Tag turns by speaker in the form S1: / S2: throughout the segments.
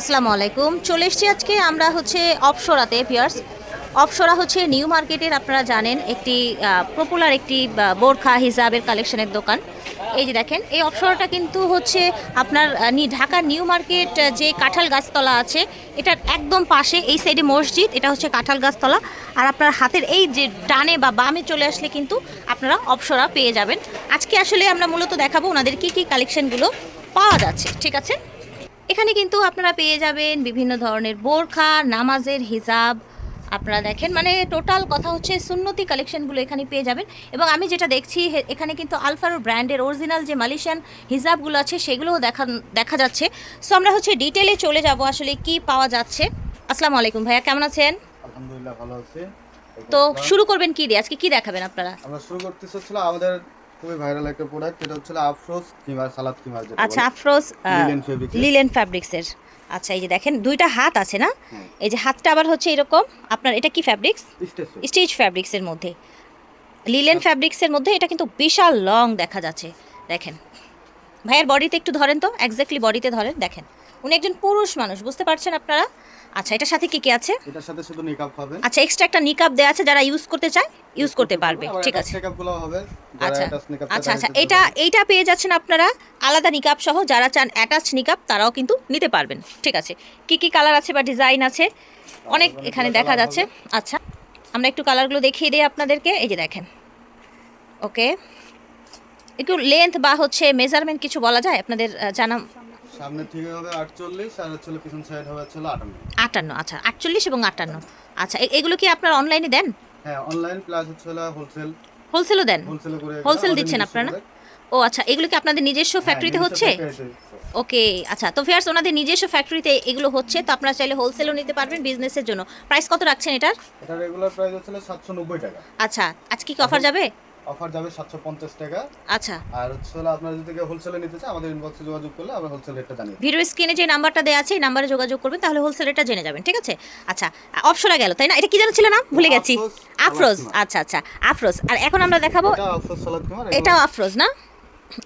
S1: আসসালামু আলাইকুম। চলে এসছি আজকে আমরা হচ্ছে অপসরাতে পিয়ার্স অপসরা হচ্ছে নিউ মার্কেটের, আপনারা জানেন, একটি পপুলার একটি বোরখা হিসাবের কালেকশনের দোকান। এই যে দেখেন, এই অপসরাটা কিন্তু হচ্ছে আপনার ঢাকার নিউ মার্কেট যে কাঁঠাল গাছতলা আছে, এটার একদম পাশে এই সাইডে মসজিদ, এটা হচ্ছে কাঁঠাল গাছতলা। আর আপনার হাতের এই যে ডানে বা বামে চলে আসলে কিন্তু আপনারা অপসরা পেয়ে যাবেন। আজকে আসলে আমরা মূলত দেখাবো ওনাদের কী কী কালেকশনগুলো পাওয়া যাচ্ছে, ঠিক আছে? এখানে কিন্তু আপনারা পেয়ে যাবেন বিভিন্ন ধরনের বোরখা নামাজের হিজাব। আপনারা দেখেন মানে টোটাল কথা হচ্ছে সুন্নতি কালেকশনগুলো এখানে পেয়ে যাবেন। এবং আমি যেটা দেখছি এখানে কিন্তু আলফারো ব্র্যান্ডের অরিজিনাল যে মালয়েশিয়ান হিজাবগুলো আছে সেগুলোও দেখা দেখা যাচ্ছে। সো আমরা হচ্ছে ডিটেলে চলে যাব আসলে কি পাওয়া যাচ্ছে। আসসালামু আলাইকুম ভাইয়া কেমন আছেন?
S2: আলহামদুলিল্লাহ ভালো আছি।
S1: তো শুরু করবেন কি দিয়ে? আজকে কি দেখাবেন আপনারা?
S2: আমরা শুরু করতেছি আমাদের খুবই ভাইরাল একটা প্রোডাক্ট এটা হচ্ছিল আফরোজ কিমার সালাদ কিমার যেটা
S1: আচ্ছা। আফরোজ। লিলেন ফ্যাব্রিক্সের আচ্ছা এই যে দেখেন দুইটা হাত আছে না? এই যে হাতটা আবার হচ্ছে এরকম আপনার এটা কি ফ্যাব্রিক্স স্টিচ ফ্যাব্রিক্সের মধ্যে। লিলেন ফ্যাব্রিক্সের মধ্যে এটা কিন্তু বিশাল লং দেখা যাচ্ছে। দেখেন। ভাইয়ের বডিতে একটু ধরেন তো এক্স্যাক্টলি বডিতে ধরেন দেখেন। উনি একজন পুরুষ মানুষ বুঝতে পারছেন আপনারা? আচ্ছা এটার সাথে কি কি আছে?
S2: এটার সাথে শুধু নিকাপ হবে।
S1: আচ্ছা এক্সট্রা একটা নিকাপ দেওয়া আছে যারা ইউজ করতে চায় ইউজ করতে পারবে ঠিক আছে।
S2: চেকআপগুলো হবে
S1: আচ্ছা আচ্ছা আচ্ছা এটা এইটা পেয়ে যাচ্ছেন আপনারা আলাদা নিকাপ সহ যারা চান অ্যাটাচ নিকাব তারাও কিন্তু নিতে পারবেন ঠিক আছে। কি কি কালার আছে বা ডিজাইন আছে? অনেক এখানে দেখা যাচ্ছে। আচ্ছা আমরা একটু কালারগুলো দেখিয়ে দিই আপনাদেরকে এই যে দেখেন। ওকে একটু লেন্থ বা হচ্ছে মেজারমেন্ট কিছু বলা যায়? আপনাদের জানা
S2: সামনে থেকে হবে 48 আর হচ্ছিল পিছন সাইড হবে হচ্ছিল 58
S1: আটান্ন। আচ্ছা আটচল্লিশ এবং আটান্ন। আচ্ছা এ- এগুলো কি আপনার অনলাইনে দেন?
S2: হ্যাঁ অনলাইন প্লাস হচ্ছিল হোলসেল
S1: হোলসেলও দেন?
S2: হোলসেল করে আমাদের
S1: দিচ্ছেন আপনারা? ও আচ্ছা এগুলো কি আপনাদের নিজস্ব ফ্যাক্টরিতে হচ্ছে? ওকে আচ্ছা তো ফিয়ার্স ওনাদের নিজস্ব ফ্যাক্টরিতে এগুলো হচ্ছে তো আপনারা চাইলে হোলসেলও নিতে পারবেন বিজনেসের জন্য। প্রাইস কত রাখছেন এটার?
S2: এটা রেগুলার প্রাইস হচ্ছিল 790 টাকা।
S1: আচ্ছা আজকে কি অফার যাবে?
S2: অফার যাবে 750 টাকা।
S1: আচ্ছা।
S2: আর হচ্ছে হলো আপনারা যদি হোলসেলে নিতে চান আমাদের ইনবক্সে যোগাযোগ করলে আমরা হোলসেল রেটটা জানিয়ে।
S1: ভিডিও স্ক্রিনে যে নাম্বারটা দেওয়া আছে এই নাম্বারে যোগাযোগ করবেন তাহলে হোলসেল রেটটা জেনে যাবেন ঠিক আছে? আচ্ছা অপসরা গেল তাই না? এটা কি জানা ছিল না? ভুলে গেছি।
S2: আফরোজ,
S1: আচ্ছা আচ্ছা আফরোজ। আর এখন আমরা দেখাবো
S2: এটা
S1: এটাও আফরোজ না?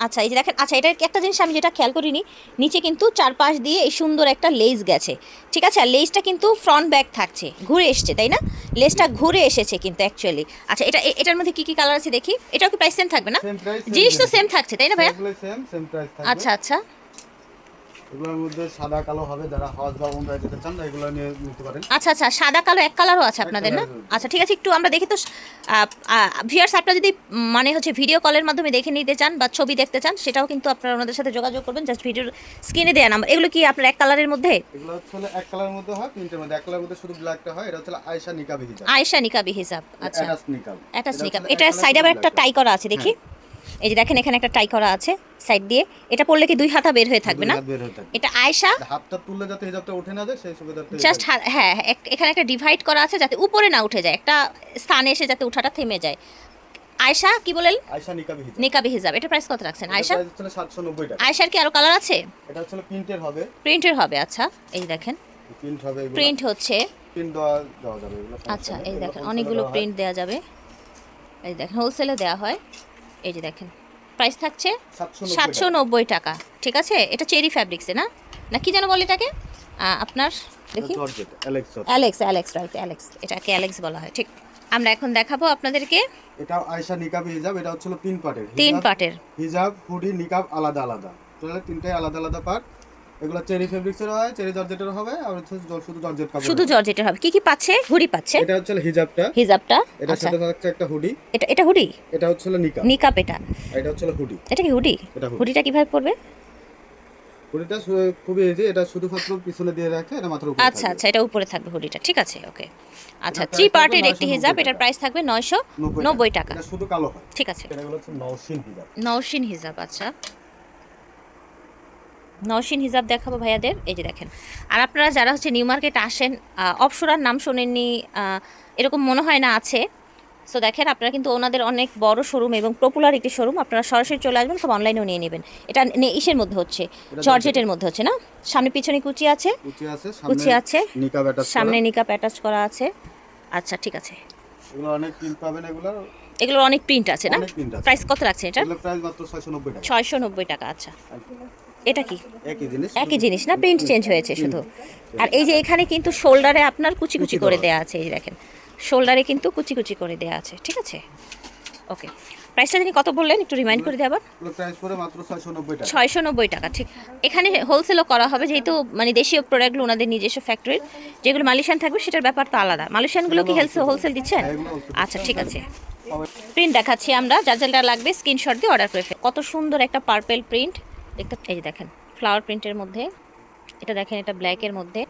S1: আচ্ছা এই যে দেখেন আচ্ছা এটা একটা জিনিস আমি যেটা খেয়াল করিনি নিচে কিন্তু চারপাশ দিয়ে এই সুন্দর একটা লেস গেছে ঠিক আছে? আর লেসটা কিন্তু ফ্রন্ট ব্যাক থাকছে ঘুরে এসছে তাই না? লেসটা ঘুরে এসেছে কিন্তু অ্যাকচুয়ালি আচ্ছা এটা এটার মধ্যে কি কি কালার আছে দেখি? এটাও কি প্রাইস সেম থাকবে না? জিনিস তো সেম থাকছে তাই না ভাইয়া? আচ্ছা আচ্ছা।
S2: এগুলোর মধ্যে সাদা কালো হবে যারা হজ বা উমরা যেতে চান এগুলো নিয়ে নিতে পারেন।
S1: আচ্ছা আচ্ছা সাদা কালো এক কালারও আছে আপনাদের না? আচ্ছা ঠিক আছে একটু আমরা দেখি তো ভিউয়ার্স আপনারা যদি মানে হচ্ছে ভিডিও কলের মাধ্যমে দেখে নিতে চান বা ছবি দেখতে চান সেটাও কিন্তু আপনারা ওনাদের সাথে যোগাযোগ করবেন জাস্ট ভিডিওর স্ক্রিনে দেওয়া নাম্বার এগুলো কি আপনার এক কালারের মধ্যে?
S2: এগুলো হচ্ছে এক কালারের মধ্যে হয় প্রিন্টের মধ্যে। এক কালারের মধ্যে শুধু ব্ল্যাকটা হয় এটা হচ্ছে আয়শা নিকাবি হিজাব।
S1: আয়েশা নিকাবি হিসাব আচ্ছা।
S2: অ্যাটাচ নিকাব।
S1: অ্যাটাচ
S2: এটা
S1: নিকাব। এটা সাইডে আবার একটা টাই করা আছে দেখি। এই যে দেখেন এখানে একটা টাই করা আছে সাইড দিয়ে। এটা পড়লে কি দুই হাতা বের হয়ে থাকবে না?
S2: হয়ে।
S1: এটা আয়েশা।
S2: হাতটা তুললে যাতে হিজাবটা উঠে না যায় সেই সুবিধাটা
S1: জাস্ট হ্যাঁ এক- এখানে একটা ডিভাইড করা আছে যাতে উপরে না উঠে যায় একটা স্থানে এসে যাতে উঠাটা থেমে যায়। আয়েশা কি বলেন
S2: আয়শা নিকাবি হিজাব।
S1: নিকাবি হিসাব এটা প্রাইস কত রাখছেন আয়েশা?
S2: প্রাইস হচ্ছে 790 টাকা।
S1: আয়েশার কি আরও কালার আছে?
S2: এটা হচ্ছে প্রিন্টের হবে।
S1: প্রিন্টের হবে আচ্ছা। এই দেখেন।
S2: প্রিন্ট হবে
S1: প্রিন্ট হচ্ছে।
S2: প্রিন্ট দেওয়া যাবে
S1: আচ্ছা এই দেখেন অনেকগুলো প্রিন্ট দেওয়া যাবে। এই দেখেন হোলসেলে দেওয়া হয়। এই যে দেখেন। প্রাইস থাকছে সাতশো নব্বই টাকা। ঠিক আছে? এটা চেরি ফ্যাব্রিক্সে না? না কি যেন বলে এটাকে? আপনার দেখি।
S2: অ্যালেক্স
S1: অ্যালেক্স রাইট অ্যালেক্স এটাকে অ্যালেক্স বলা হয় ঠিক। আমরা এখন দেখাবো আপনাদেরকে
S2: এটা আয়শা নিকাব হিজাব এটা হচ্ছে তিন পার্টের
S1: তিন পার্টের
S2: হিজাব হুডি নিকাব আলাদা আলাদা। তিনটাই আলাদা আলাদা পার্ট এগুলো চেরি ফেব্রিক্সের হয় চেরি জর্জেটের হবে আর হচ্ছে শুধু জর্জেট কাপড়
S1: শুধু জর্জেটের হবে। কি কি পাচ্ছে? হুডি পাচ্ছে।
S2: এটা হচ্ছে হিজাবটা।
S1: হিজাবটা
S2: এটার
S1: আচ্ছা।
S2: সাথে থাকছে একটা হুডি।
S1: এটা এটা হুডি?
S2: এটা হচ্ছে
S1: নিকাপ এটা।
S2: এটা হচ্ছে হুডি।
S1: এটা কি হুডি? হুডিটা কীভাবে পড়বে
S2: হুডিটা খুবই ইজি এটা শুধুমাত্র পিছনে দিয়ে রাখে এটা উপরে
S1: আচ্ছা আচ্ছা এটা উপরে থাকবে হুডিটা। ঠিক আছে ওকে আচ্ছা থ্রি পার্টের একটি হিজাব এটার প্রাইস থাকবে নয়শো নব্বই টাকা।
S2: এটা শুধু কালো হয়।
S1: ঠিক আছে।
S2: এটা হচ্ছে নওশিন হিজাব।
S1: নওশিন হিজাব আচ্ছা। নওশিন হিজাব দেখাবো ভাইয়াদের। এই যে দেখেন। আর আপনারা যারা হচ্ছে নিউ মার্কেট আসেন অপসরার নাম শোনেননি এরকম মনে হয় না আছে। সো দেখেন আপনারা কিন্তু ওনাদের অনেক বড় শোরুম এবং পপুলার একটি শোরুম আপনারা সরাসরি চলে আসবেন সব অনলাইনেও নিয়ে নেবেন। এটা ইসের মধ্যে হচ্ছে জর্জেটের মধ্যে হচ্ছে না? সামনে পিছনে কুচি আছে।
S2: কুচি আছে সামনে
S1: নিকাপ অ্যাটাচ করা। আছে। আচ্ছা ঠিক আছে।
S2: এগুলো অনেক প্রিন্ট পাবেন এগুলো?
S1: এগুলোর অনেক প্রিন্ট আছে না? প্রাইস কত রাখছে এটা?
S2: প্রাইস মাত্র 690 টাকা।
S1: ছয়শো নব্বই টাকা আচ্ছা। এটা কি?
S2: একই জিনিস
S1: একই জিনিস না প্রিন্ট চেঞ্জ হয়েছে শুধু। আর এই যে এখানে কিন্তু শোল্ডারে আপনার কুচি কুচি করে দেয়া আছে এই দেখেন। শোল্ডারে কিন্তু কুচি কুচি করে দেয়া আছে ঠিক আছে? ওকে প্রাইসটা তিনি কত বললেন একটু রিমাইন্ড করে দিয়ে আবার?
S2: প্রাইস পড়ে মাত্র ছয়শো নব্বই টাকা।
S1: ঠিক। এখানে হোলসেলও করা হবে যেহেতু মানে দেশীয় প্রোডাক্টগুলো ওনাদের নিজস্ব ফ্যাক্টরির যেগুলো মালয়েশিয়ান থাকবে সেটার ব্যাপার তো আলাদা। মালয়েশিয়ানগুলো কি হেলসেল হোলসেল দিচ্ছেন?
S2: হ্যাঁ,
S1: আচ্ছা ঠিক আছে। প্রিন্ট দেখাচ্ছি আমরা যার যেটা লাগবে স্ক্রিনশট দিয়ে অর্ডার করে ফেল কত সুন্দর একটা পার্পেল প্রিন্ট দেখতে এই যে দেখেন ফ্লাওয়ার প্রিন্টের মধ্যে এটা দেখেন এটা ব্ল্যাকের মধ্যে।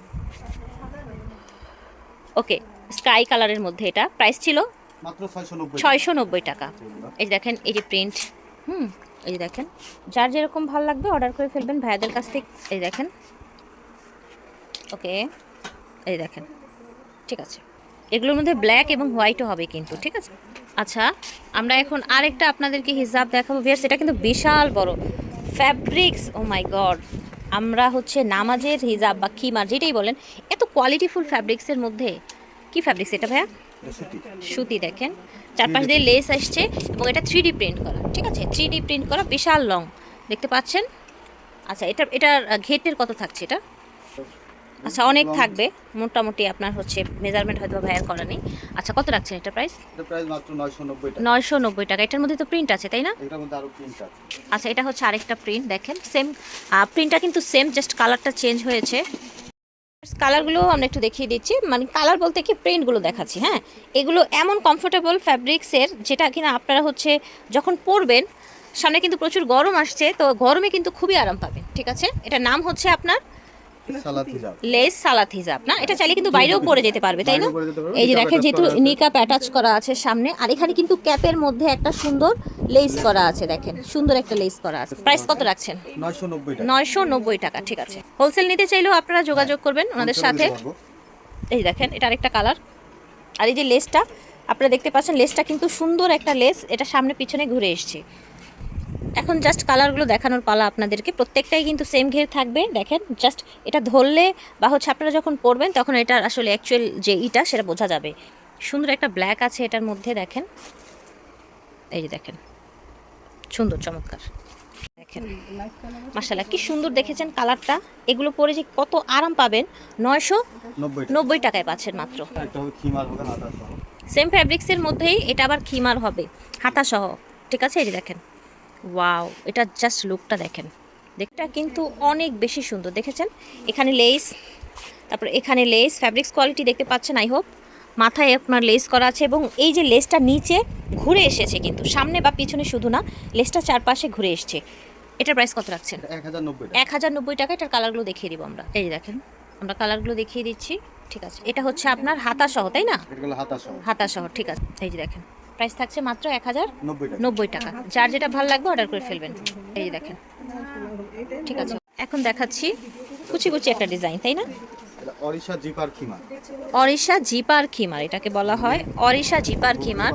S1: ওকে স্কাই কালারের মধ্যে এটা। প্রাইস ছিল
S2: ছয়শো নব্বই
S1: টাকা। এই দেখেন এই যে প্রিন্ট হুম এই যে দেখেন যার যেরকম ভালো লাগবে অর্ডার করে ফেলবেন ভাইয়াদের কাছ থেকে। এই দেখেন। ওকে এই দেখেন ঠিক আছে। এগুলোর মধ্যে ব্ল্যাক এবং হোয়াইটও হবে কিন্তু ঠিক আছে? আচ্ছা আমরা এখন আরেকটা আপনাদেরকে হিসাব দেখাবো। ভিয়ার্স এটা কিন্তু বিশাল বড়। ফ্যাব্রিক্স ও মাই গড আমরা হচ্ছে নামাজের হিজাব বা কিমার যেটাই বলেন এত কোয়ালিটিফুল ফ্যাব্রিক্সের মধ্যে কি ফ্যাব্রিক্স এটা ভাইয়া?
S2: সুতি।
S1: সুতি দেখেন। চারপাশ দিয়ে লেস আসছে এবং এটা থ্রি প্রিন্ট করা ঠিক আছে? থ্রি প্রিন্ট করা বিশাল লং দেখতে পাচ্ছেন? আচ্ছা এটা এটার ঘেটের কত থাকছে এটা? আচ্ছা অনেক থাকবে। মোটামুটি আপনার হচ্ছে মেজারমেন্ট হয়তো ভাইয়ার করা নেই। আচ্ছা কত রাখছেন এটা প্রাইস
S2: এটা প্রাইস মাত্র নয়শো নব্বই টাকা।
S1: নয়শো নব্বই টাকা। এটার মধ্যে তো প্রিন্ট আছে তাই না?
S2: এটার মধ্যে আরও প্রিন্ট আছে।
S1: আচ্ছা এটা হচ্ছে আরেকটা প্রিন্ট দেখেন। সেম প্রিন্টটা কিন্তু সেম জাস্ট কালারটা চেঞ্জ হয়েছে। কালারগুলো আমরা একটু দেখিয়ে দিচ্ছি। মানে কালার বলতে কি প্রিন্টগুলো দেখাচ্ছি হ্যাঁ? এগুলো এমন কমফোর্টেবল ফ্যাব্রিক্সের যেটা কিনা আপনারা হচ্ছে যখন পরবেন সামনে কিন্তু প্রচুর গরম আসছে তো গরমে কিন্তু খুবই আরাম পাবেন ঠিক আছে? এটার নাম হচ্ছে আপনার লেস সালাত হিজাব না? এটা চাইলে কিন্তু বাইরেও পরে যেতে পারবে তাই না? এই যে দেখেন যেহেতু নিকাপ অ্যাটাচ করা আছে সামনে আর এখানে কিন্তু ক্যাপের মধ্যে একটা সুন্দর লেস করা আছে দেখেন। সুন্দর একটা লেস করা আছে। প্রাইস কত রাখছেন?
S2: নয়শো নব্বই টাকা।
S1: ঠিক আছে। হোলসেল নিতে চাইলেও আপনারা যোগাযোগ করবেন ওনাদের সাথে। এই দেখেন এটা আরেকটা কালার আর এই যে লেসটা আপনারা দেখতে পাচ্ছেন লেসটা কিন্তু সুন্দর একটা লেস এটা সামনে পিছনে ঘুরে এসছে। এখন জাস্ট কালারগুলো দেখানোর পালা আপনাদেরকে। প্রত্যেকটাই কিন্তু সেম ঘের থাকবে। দেখেন জাস্ট এটা ধরলে বা হচ্ছে আপনারা যখন পরবেন তখন এটার আসলে অ্যাকচুয়াল যে ইটা সেটা বোঝা যাবে। সুন্দর একটা ব্ল্যাক আছে এটার মধ্যে দেখেন। এই যে দেখেন সুন্দর চমৎকার। দেখেন মাসাল্লাহ কি সুন্দর দেখেছেন কালারটা এগুলো পরে যে কত আরাম পাবেন নয়শো
S2: নব্বই
S1: টাকায় পাচ্ছেন মাত্র। সেম ফ্যাব্রিক্সের মধ্যেই এটা আবার খিমার হবে হাতা সহ ঠিক আছে এই যে দেখেন। ওয়াও এটা জাস্ট লুকটা দেখেন। দেখটা কিন্তু অনেক বেশি সুন্দর দেখেছেন? এখানে লেস তারপর এখানে লেস ফ্যাব্রিক্স কোয়ালিটি দেখতে পাচ্ছেন আই হোপ মাথায় আপনার লেস করা আছে এবং এই যে লেসটা নিচে ঘুরে এসেছে কিন্তু সামনে বা পিছনে শুধু না লেসটা চারপাশে ঘুরে এসছে। এটার প্রাইস কত রাখছেন?
S2: এক হাজার নব্বই টাকা।
S1: এটার কালারগুলো দেখিয়ে দিব আমরা। এই দেখেন আমরা কালারগুলো দেখিয়ে দিচ্ছি ঠিক আছে। এটা হচ্ছে আপনার হাতা সহ তাই না?
S2: সহ
S1: হাতা শহর ঠিক আছে। এই যে দেখেন প্রাইস থাকছে মাত্র এক হাজার
S2: নব্বই টাকা।
S1: যার যেটা ভালো লাগবে অর্ডার করে ফেলবেন। এই দেখেন। ঠিক আছে। এখন দেখাচ্ছি কুচি কুচি একটা ডিজাইন তাই না?
S2: অরিশা জিপার খিমার।
S1: অরিশা জিপার খিমার এটাকে বলা হয় অরিশা জিপার খিমার।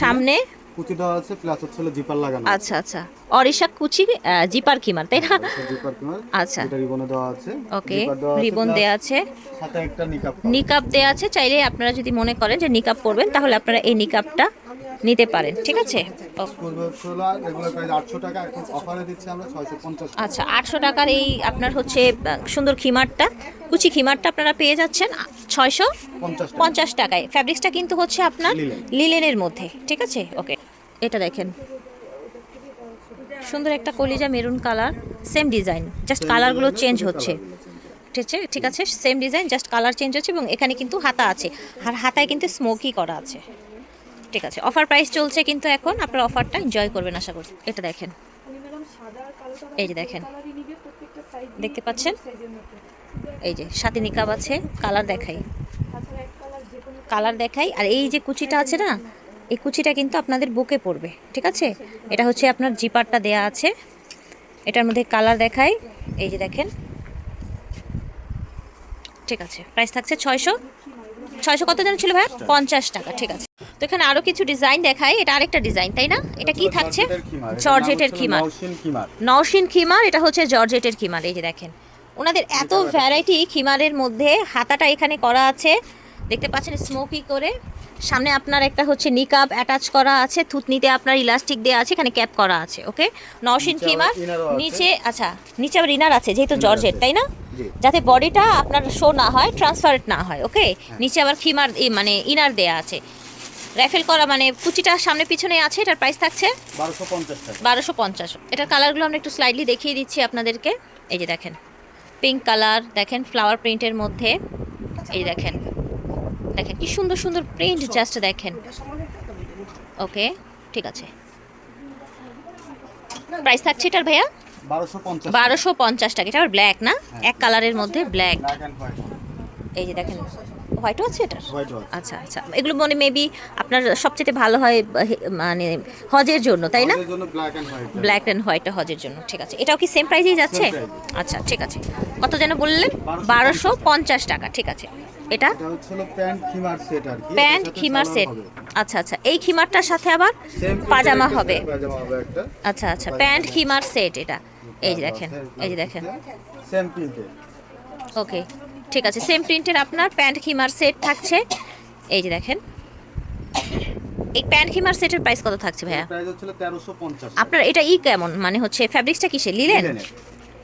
S1: সামনে
S2: কুচি দেওয়া আছে প্লাস হচ্ছে জিপার লাগানো
S1: আচ্ছা আচ্ছা। অরিশা কুচি জিপার খিমার তাই না?
S2: জিপার খিমার
S1: আচ্ছা।
S2: এটা রিবনে দেওয়া আছে।
S1: ওকে
S2: জিপার দেওয়া আছে,
S1: রিবন
S2: সাথে একটা নিকাপ
S1: নিকাপ দেয়া আছে চাইলে আপনারা যদি মনে করেন যে নিকাপ পরবেন তাহলে আপনারা এই নিকাপটা নিতে পারেন ঠিক আছে?
S2: পঞ্চাশ
S1: আচ্ছা আটশো টাকার এই আপনার হচ্ছে সুন্দর খিমারটা কুচি খিমারটা আপনারা পেয়ে যাচ্ছেন। ছয়শো
S2: পঞ্চাশ
S1: টাকায়। ফ্যাব্রিক্সটা কিন্তু হচ্ছে আপনার লিলেনের মধ্যে ঠিক আছে? ওকে এটা দেখেন। সুন্দর একটা কলিজা maroon colour same design just কালারগুলো চেঞ্জ হচ্ছে। ঠিক আছে? ঠিক আছে? Same design just colour change হচ্ছে এবং এখানে কিন্তু হাতা আছে। আর হাতায় কিন্তু স্মোকি করা আছে। ঠিক আছে? অফার প্রাইস চলছে কিন্তু এখন আপনার অফারটা এনজয় করবেন আশা করছি। এটা দেখেন। এই যে দেখেন। দেখতে পাচ্ছেন? এই যে সাথে নিকাব আছে কালার দেখাই। কালার দেখাই আর এই যে কুচিটা আছে না এই কুচিটা কিন্তু আপনাদের বুকে পড়বে ঠিক আছে? এটা হচ্ছে আপনার জিপারটা দেয়া আছে। এটার মধ্যে কালার দেখাই এই যে দেখেন। ঠিক আছে প্রাইস থাকছে ছয়শো ছয়শো কত জন ছিল ভাই? পঞ্চাশ টাকা ঠিক আছে। তো এখানে আরও কিছু ডিজাইন দেখাই এটা আরেকটা ডিজাইন তাই না? এটা কি থাকছে? জর্জেটের খিমার
S2: নওশিন খিমার।
S1: এটা হচ্ছে জর্জেটের খিমার এই যে দেখেন। ওনাদের এত ভ্যারাইটি খিমারের মধ্যে হাতাটা এখানে করা আছে। দেখতে পাচ্ছেন স্মোকি করে। সামনে আপনার একটা হচ্ছে নিকাব অ্যাটাচ করা আছে। থুতনিতে আপনার ইলাস্টিক দেওয়া আছে এখানে ক্যাপ করা আছে ওকে নশিন খিমার। নিচে আচ্ছা নিচে আবার ইনার আছে যেহেতু জর্জেট তাই না? যাতে বডিটা আপনার শো না হয় ট্রান্সফারেট না হয় ওকে
S2: হ্যাঁ।
S1: নিচে আবার খিমার মানে ইনার দেয়া আছে। র্যাফেল করা মানে কুচিটা সামনে পিছনে আছে এটার প্রাইস থাকছে
S2: বারোশো পঞ্চাশ
S1: বারোশো পঞ্চাশ। এটার কালারগুলো আমরা একটু স্লাইডলি দেখিয়ে দিচ্ছি আপনাদেরকে। এই যে দেখেন। পিঙ্ক কালার দেখেন ফ্লাওয়ার প্রিন্টের মধ্যে। এই দেখেন দেখেন কি সুন্দর সুন্দর প্রিন্ট জাস্ট দেখেন। ওকে ঠিক আছে। প্রাইস থাকছে এটার ভাইয়া?
S2: বারোশো পঞ্চাশ
S1: টাকা। এটা আবার ব্ল্যাক না? এক কালারের মধ্যে ব্ল্যাক এই যে দেখেন হোয়াইটও আছে এটা
S2: হোয়াইট হোয়াইট
S1: আচ্ছা আচ্ছা। এগুলো মনে মেবি আপনার সবচেয়ে ভালো হয় মানে হজের জন্য তাই না?
S2: ব্ল্যাক অ্যান্ড হোয়াইট
S1: হোয়াইটটা হজের জন্য ঠিক আছে। এটাও কি সেম প্রাইসেই যাচ্ছে? আচ্ছা ঠিক আছে। কত যেন বললেন? বারোশো পঞ্চাশ। টাকা ঠিক আছে। এটা?
S2: প্যান্ট খিমার সেট।
S1: আচ্ছা আচ্ছা। এই খিমারটার সাথে আবার পাজামা হবে। আচ্ছা আচ্ছা। প্যান্ট খিমার সেট এটা। এই যে দেখেন এই যে দেখেন। ওকে ঠিক আছে সেম প্রিন্টের আপনার প্যান্ট খিমার সেট থাকছে। এই যে দেখেন। এই প্যান্ট খিমার সেটের প্রাইস কত থাকছে ভাইয়া? আপনার এটা ই কেমন? মানে হচ্ছে ফ্যাব্রিক্সটা কিসে লিলেন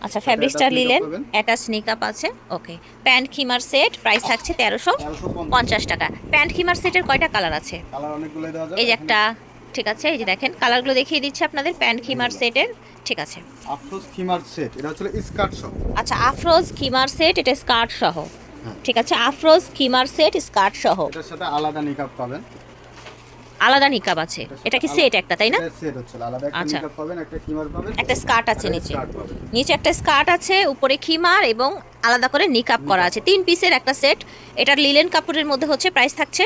S1: আচ্ছা ফ্যাব্রিক্সটা নিলেন। অ্যাটাচ নিকাপ আছে। ওকে প্যান্ট খিমার সেট প্রাইস থাকছে তেরোশো পঞ্চাশ টাকা। প্যান্ট খিমার সেটের কয়টা কালার আছে?
S2: কালার অনেকগুলো দেওয়া যাবে।
S1: এই যে একটা ঠিক আছে এই যে দেখেন কালারগুলো দেখিয়ে দিচ্ছি আপনাদের প্যান্ট খিমার সেটের ঠিক আছে।
S2: আফরোজ খিমার সেট এটা হচ্ছে স্কার্ট সহ।
S1: আচ্ছা আফরোজ কিমার সেট এটা স্কার্ট সহ।
S2: হ্যাঁ।
S1: ঠিক আছে আফরোজ কিমার সেট স্কার্ট সহ।
S2: এটার সাথে আলাদা নিকাব পাবেন।
S1: আলাদা নিকাব আছে। এটা কি সেট একটা তাই না? আচ্ছা।
S2: একটা
S1: স্কার্ট আছে নিচে। নিচে একটা স্কার্ট আছে উপরে খিমার এবং আলাদা করে নিকাব করা আছে। তিন পিসের একটা সেট এটার লিলেন কাপড়ের মধ্যে হচ্ছে প্রাইস থাকছে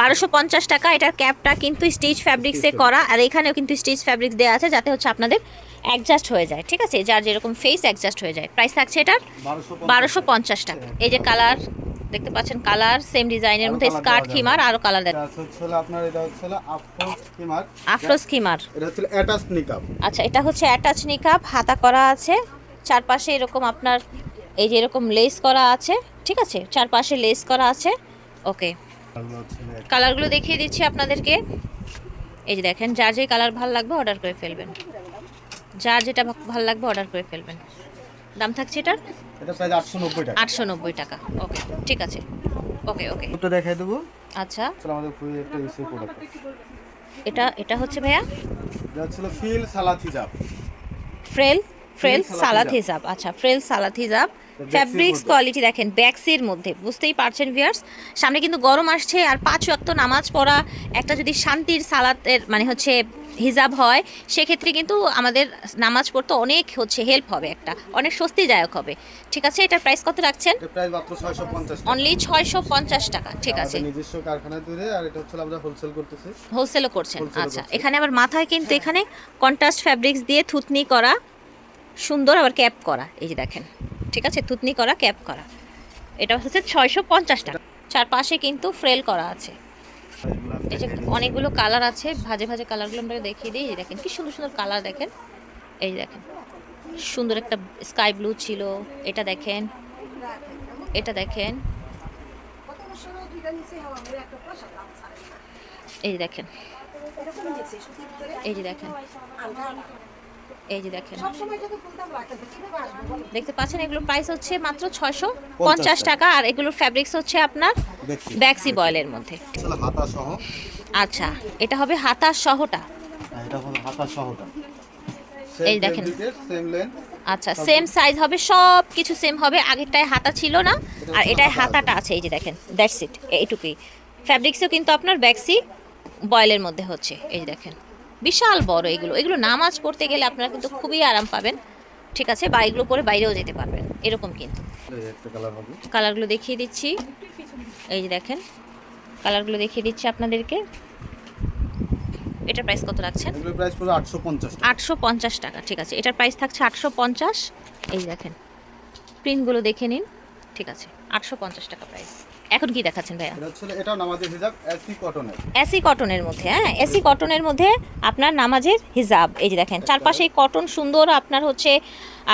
S2: বারোশো পঞ্চাশ
S1: টাকা। এটার ক্যাপটা কিন্তু স্টিচ ফ্যাব্রিক্সে করা। আর এখানেও কিন্তু স্টিচ ফ্যাব্রিক্স দেওয়া আছে যাতে হচ্ছে আপনাদের অ্যাডজাস্ট হয়ে যায় ঠিক আছে? যার যেরকম ফেস অ্যাডজাস্ট হয়ে যায়। প্রাইস থাকছে এটার
S2: বারোশো
S1: বারোশো পঞ্চাশ টাকা। এই যে কালার দেখতে পাচ্ছেন কালার সেম ডিজাইনের মধ্যে স্কার্ট খিমার। আরও কালার দেন।
S2: এটা হচ্ছে হলো আপনার এটা হচ্ছে হলো আফরোজ খিমার
S1: আফরোজ খিমার
S2: এটা হচ্ছে অ্যাটাচ নিকাপ
S1: আচ্ছা এটা হচ্ছে অ্যাটাচ নিকাপ হাতা করা আছে। চারপাশে এরকম আপনার এই যে এরকম লেস করা আছে ঠিক আছে? চারপাশে লেস করা আছে। ওকে কালারগুলো দেখিয়ে দিচ্ছি আপনাদেরকে। এই যে দেখেন যার যে কালার ভালো লাগবে অর্ডার করে ফেলবেন। যার যেটা ভালো লাগবে অর্ডার করে ফেলবেন। দাম থাকছে এটার?
S2: এটা আটশো নব্বই টাকা।
S1: আটশো নব্বই টাকা। ওকে ঠিক আছে। ওকে ওকে।
S2: একটু দেখাই দেবো।
S1: আচ্ছা।
S2: আসলে আমাদের খুবই একটা ইসে প্রোডাক্ট
S1: এটা এটা হচ্ছে ভাইয়া?
S2: এটা হচ্ছে ফিল সালাদ হিজাব
S1: ফ্রেল ফ্রেল
S2: সালাদ
S1: সালাদ
S2: হিজাব।
S1: আচ্ছা ফ্রেল সালাদ হিজাব ফ্যাব্রিক্স। কোয়ালিটি দেখেন ব্যাক্সির মধ্যে। বুঝতেই পারছেন ভিউয়ার্স সামনে কিন্তু গরম আসছে আর পাঁচ ওয়াক্ত নামাজ পড়া একটা যদি শান্তির সালাতের মানে হচ্ছে হিজাব হয় সেক্ষেত্রে কিন্তু আমাদের নামাজ পড়তে অনেক হচ্ছে হেল্প হবে একটা অনেক স্বস্তিদায়ক হবে। ঠিক আছে? এটার প্রাইস কত রাখছেন? অনলি ছয়শো পঞ্চাশ টাকা। ঠিক আছে।
S2: নিজস্ব কারখানায় তৈরি আর এটা হচ্ছে আমরা হোলসেল করতেছি।
S1: হোলসেলও করছেন আচ্ছা। এখানে আবার মাথায় কিন্তু এখানে কন্ট্রাস্ট ফ্যাব্রিক্স দিয়ে থুতনি করা সুন্দর আবার ক্যাপ করা এই যে দেখেন। ঠিক আছে? থুতনি করা ক্যাপ করা। এটা হচ্ছে ছয়শো পঞ্চাশ টাকা। চারপাশে কিন্তু ফ্রেল করা আছে। এই যে অনেকগুলো কালার আছে, ভাজে ভাজে কালারগুলো আমরা দেখিয়ে দিই। এই দেখেন, কি সুন্দর সুন্দর কালার দেখেন। এই দেখেন, সুন্দর একটা স্কাই ব্লু ছিল, এটা দেখেন এটা দেখেন। এই দেখেন, এই যে দেখেন। এই যে দেখেন। দেখতে পাচ্ছেন এগুলোর প্রাইস হচ্ছে মাত্র ছয়শো পঞ্চাশ টাকা। আর এগুলোর ফ্যাব্রিক্স হচ্ছে আপনার ব্যাক্সি বয়েলের মধ্যে। আচ্ছা এটা হবে হাতা সহটা।
S2: হাতা সহটা।
S1: এই দেখেন। আচ্ছা সেম সাইজ হবে সব কিছু সেম হবে আগেরটায় হাতা ছিল না আর এটায় হাতাটা আছে এই যে দেখেন দ্যাটস ইট এইটুকুই। ফ্যাব্রিক্সও কিন্তু আপনার ব্যাক্সি বয়েলের মধ্যে হচ্ছে এই যে দেখেন। বিশাল বড় এগুলো। এগুলো নামাজ পড়তে গেলে আপনারা কিন্তু খুবই আরাম পাবেন। ঠিক আছে বা এগুলো পরে বাইরেও যেতে পারবেন। এরকম কিন্তু। কালারগুলো দেখিয়ে দিচ্ছি। এই যে দেখেন কালারগুলো দেখিয়ে দিচ্ছি আপনাদেরকে। এটার প্রাইস কত রাখছেন?
S2: আটশো পঞ্চাশ
S1: টাকা। ঠিক আছে। এটার প্রাইস থাকছে আটশো পঞ্চাশ। এই দেখেন প্রিন্টগুলো দেখে নিন। ঠিক আছে আটশো পঞ্চাশ টাকা প্রাইস এখন কি দেখাচ্ছেন ভাইয়া?
S2: এটা এটাও নামাজের হিজাব এসি কটনের।
S1: এসি কটনের মধ্যে হ্যাঁ? এসি কটনের মধ্যে আপনার নামাজের হিজাব। এই যে দেখেন চারপাশে কটন সুন্দর আপনার হচ্ছে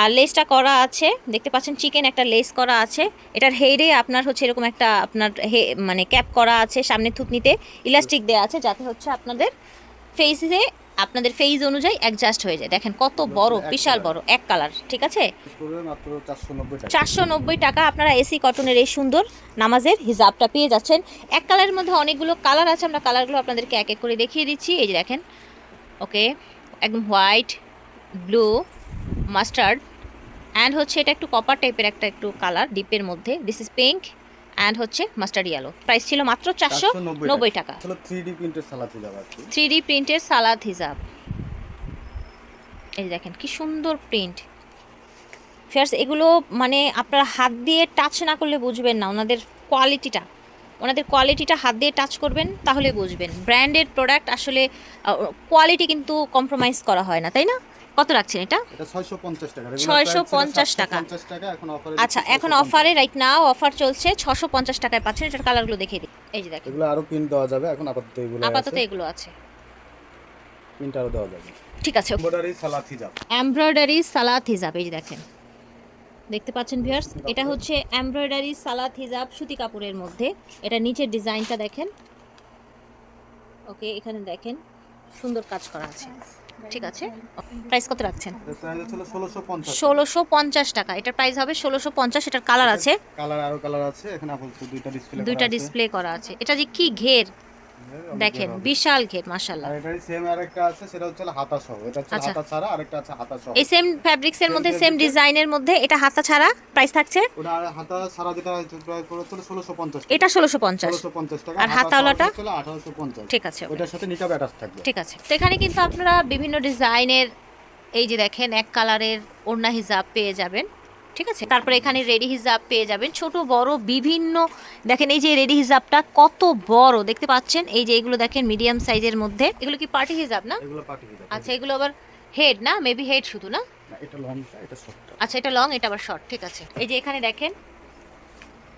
S1: আর লেসটা করা আছে। দেখতে পাচ্ছেন চিকেন একটা লেস করা আছে। এটার হেডে আপনার হচ্ছে এরকম একটা আপনার হে মানে ক্যাপ করা আছে সামনে থুতনিতে। ইলাস্টিক দেওয়া আছে যাতে হচ্ছে আপনাদের ফেসে আপনাদের ফেস অনুযায়ী অ্যাডজাস্ট হয়ে যায়। দেখেন কত বড় বিশাল। বড় এক কালার ঠিক আছে?
S2: চারশো নব্বই টাকা।
S1: চারশো নব্বই টাকা আপনারা এসি কটনের এই সুন্দর নামাজের হিজাবটা পেয়ে যাচ্ছেন। এক কালারের মধ্যে অনেকগুলো কালার আছে আমরা কালারগুলো আপনাদেরকে এক এক করে দেখিয়ে দিচ্ছি। এই যে দেখেন ওকে একদম হোয়াইট ব্লু মাস্টার্ড অ্যান্ড হচ্ছে এটা একটু কপার টাইপের একটা একটু কালার ডিপের মধ্যে। দিস ইজ পিঙ্ক অ্যান্ড হচ্ছে মাস্টার্ড ইয়েলো প্রাইস ছিল মাত্র চারশো নব্বই টাকা।
S2: থ্রি ডি প্রিন্টের সালাদ হিজাব
S1: এই দেখেন কি সুন্দর প্রিন্ট ফেয়ার্স এগুলো মানে আপনারা হাত দিয়ে টাচ না করলে বুঝবেন না ওনাদের কোয়ালিটিটা ওনাদের কোয়ালিটিটা হাত দিয়ে টাচ করবেন তাহলে বুঝবেন। ব্র্যান্ডেড প্রোডাক্ট আসলে কোয়ালিটি কিন্তু কম্প্রোমাইজ করা হয় না তাই না? কত রাখছেন এটা?
S2: ছয়শো পঞ্চাশ টাকা। Regular
S1: 650 টাকা।
S2: 750 টাকা এখন অফারে
S1: আচ্ছা এখন অফারে রাইট নাও অফার চলছে ছশো পঞ্চাশ টাকায় পাচ্ছেন এটার কালারগুলো দেখিয়ে দিই। এই যে দেখেন।
S2: এগুলো আরও প্রিন্ট দেওয়া যাবে এখন আপাতত এগুলো
S1: আপাতত এগুলো আছে।
S2: প্রিন্ট আরও দেওয়া যাবে।
S1: ঠিক আছে
S2: এমব্রয়ডারি সালাদ হিজাব
S1: এমব্রয়ডারি সালাদ হিজাব এই যে দেখেন। দেখতে পাচ্ছেন ভিউয়ার্স এটা হচ্ছে এমব্রয়ডারি সালাদ হিজাব সুতি কাপড়ের মধ্যে। এটা নিচের ডিজাইনটা দেখেন। ওকে এখানে দেখেন সুন্দর কাজ করা আছে। ঠিক আছে। প্রাইস কত রাখছেন?
S2: ষোলোশো পঞ্চাশ।
S1: টাকা। এটার প্রাইস হবে ষোলোশো পঞ্চাশ। এটার কালার আছে।
S2: কালার আরও কালার আছে। এখানে দুইটা ডিসপ্লে
S1: করা আছে। এটা যে কি ঘের? দেখেন বিশাল ঘের মাশাল্লাহ
S2: আর এটারই সেম আরেকটা আছে সেটা হচ্ছে হাতা সহ। এটা হচ্ছে
S1: আচ্ছা।
S2: হাতা ছাড়া আরেকটা আছে হাতা সহ।
S1: এই সেম ফ্যাব্রিক্সের মধ্যে
S2: Same
S1: সেম ডিজাইনের মধ্যে এটা হাতা ছাড়া প্রাইস থাকছে?
S2: ওটা হাতা ছাড়া যেটা প্রায় করে ছিল ষোলোশো পঞ্চাশ
S1: এটা ষোলোশো পঞ্চাশ।
S2: ষোলোশো পঞ্চাশ টাকা।
S1: আর হাতাওয়ালাটা?
S2: ছিল আঠারোশো পঞ্চাশ।
S1: ঠিক আছে
S2: ওটার সাথে নিকাব অ্যাটাচ থাকবে।
S1: ঠিক আছে। তো এখানে কিন্তু আপনারা বিভিন্ন ডিজাইনের এই যে দেখেন এক কালারের ওড়না হিজাব পেয়ে যাবেন। ঠিক আছে? তারপরে এখানে রেডি হিজাব পেয়ে যাবেন। ছোট বড় বিভিন্ন দেখেন এই যে রেডি হিজাবটা কত বড় দেখতে পাচ্ছেন? এই যে এগুলো দেখেন মিডিয়াম সাইজের মধ্যে। এগুলো কি পার্টি হিজাব না?
S2: এগুলো পার্টি হিজাব
S1: আচ্ছা এগুলো। আবার হেড না? মেবি হেড শুধু না?
S2: না, এটা লংটা এটা শর্টটা
S1: আচ্ছা এটা লং এটা আবার শর্ট ঠিক আছে। এই যে এখানে দেখেন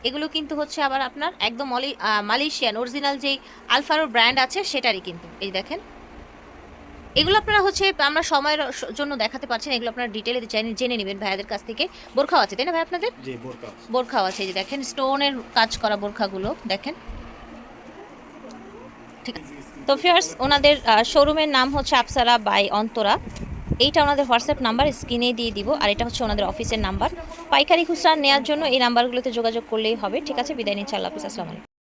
S1: এগুলো কিন্তু হচ্ছে আবার আপনার একদম মলি- মালয়েশিয়ান। অরিজিনাল যেই আলফারোর ব্র্যান্ড আছে সেটারই কিন্তু। এই দেখেন এগুলো আপনারা হচ্ছে আমরা সময়ের জন্য দেখাতে পারছেন এগুলো আপনারা ডিটেলে জেনে জেনে নেবেন ভাইয়াদের কাছ থেকে। বোরখাও আছে তাই না ভাই আপনাদের? বোরখাও আছে। এই যে দেখেন স্টোনের কাজ করা বোরখাগুলো দেখেন। ঠিক আছে। তো ফিয়ার্স ওনাদের শোরুমের নাম হচ্ছে আপসারা বাই অন্তরা। এইটা ওনাদের হোয়াটসঅ্যাপ নাম্বার স্ক্রিনে দিয়ে দিব। আর এটা হচ্ছে ওনাদের অফিসের নাম্বার। পাইকারি খুচরা নেওয়ার জন্য এই নাম্বারগুলোতে যোগাযোগ করলেই হবে। ঠিক আছে বিদায় নিচ্ছি আল্লাহ হাফিজ আসসালামু আলাইকুম।